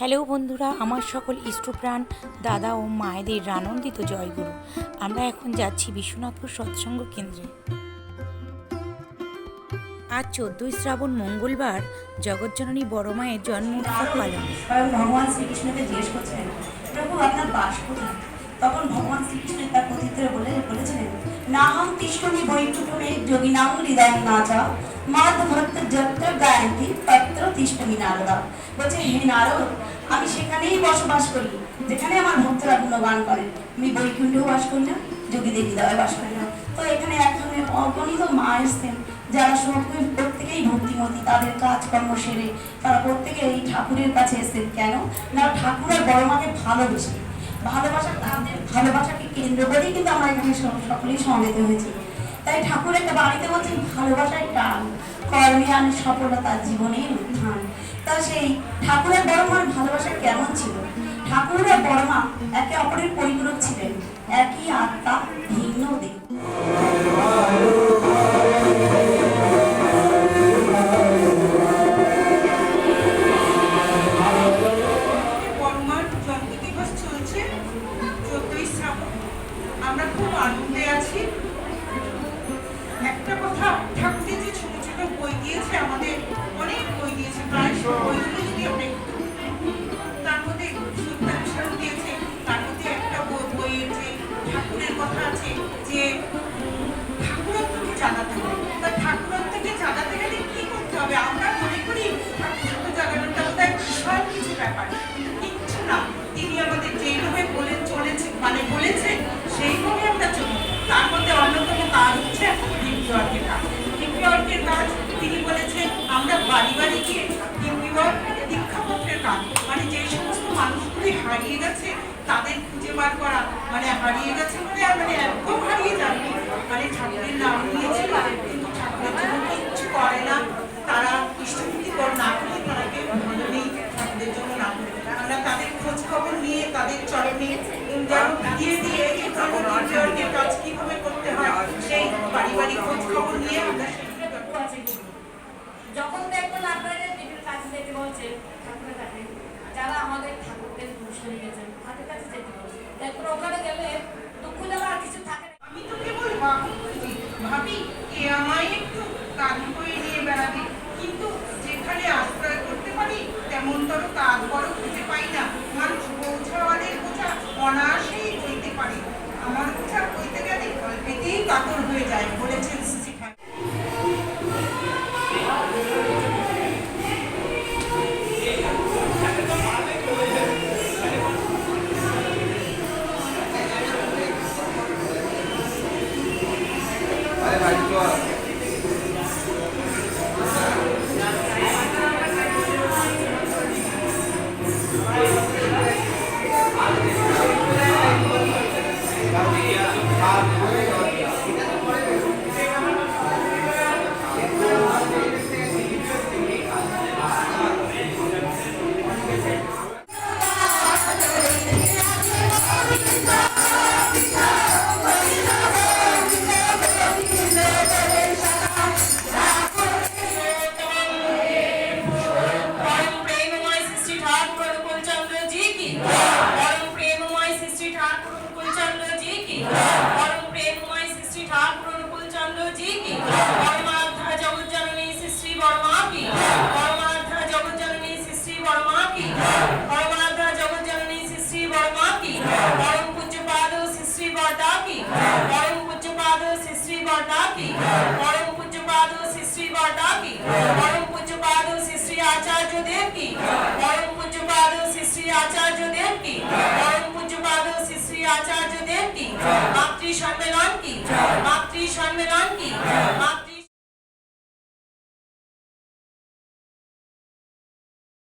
Hello বন্ধুরা, আমার সকল ইষ্টপ্রাণ দাদা ও মায়েদের আনন্দিত জয়গুরু। আমরা এখন যাচ্ছি বিশ্বনাথপুর সৎসঙ্গ কেন্দ্রে। আজ চোদ্দই শ্রাবণ মঙ্গলবার, জগজ্জননী বড় মায়ের জন্ম উৎসব পালন। ভগবান শ্রীকৃষ্ণকে জিজ্ঞেস করছিলেন, প্রভু, আপনার বাস তখন ভগবান তার বলে বলেছিলেন তিষ্ঠমি বৈকুণ্ঠমে যোগী নাম হৃদয় নাচা মাদ ভক্ত যত্র গায়ন্তী তত্র তিষ্ঠমি নারদা বলছে হে নারদ আমি সেখানেই বসবাস করি, যেখানে আমার ভক্তরা গুণগান করেন আমি বৈকুণ্ঠেও বাস করি না যোগীদের হৃদয়ে বাস করি না। তো এখানে এক ধরনের অগণিত মা এসছেন, যারা সকল প্রত্যেকেই ভক্তিমতী, তাদের কাজকর্ম সেরে তারা প্রত্যেকে এই ঠাকুরের কাছে এসেছেন। কেন? না ঠাকুরের বড় মাকে ভালোবেসে। ভালোবাসা, তাদের ভালোবাসাকে কেন্দ্র করেই কিন্তু আমরা এখানে সকলেই সমবেত হয়েছি। তাই ঠাকুর একটা বাড়িতে বলছেন ভালোবাসায় টান কর্মে আমি সফলতা জীবনের উত্থান। তা সেই ঠাকুরের বড় মার ভালোবাসা কেমন ছিল? ঠাকুরের বড় মা একে অপরের পরিপূরক ছিলেন। একই আত্মা ভিন্ন দেহ। দিয়ে দিয়ে পরম পূজ্যপাদ শ্রী কি পরম পূজ্যপাদ শ্রী আচার্য দেব কি পরম পূজ্যপাদ শ্রী আচার্য দেব কি পরম পূজ্যপাদ শ্রী আচার্য দেব কি মাতৃ সম্মেলন কি মাতৃ সম্মেলন কি মাতৃ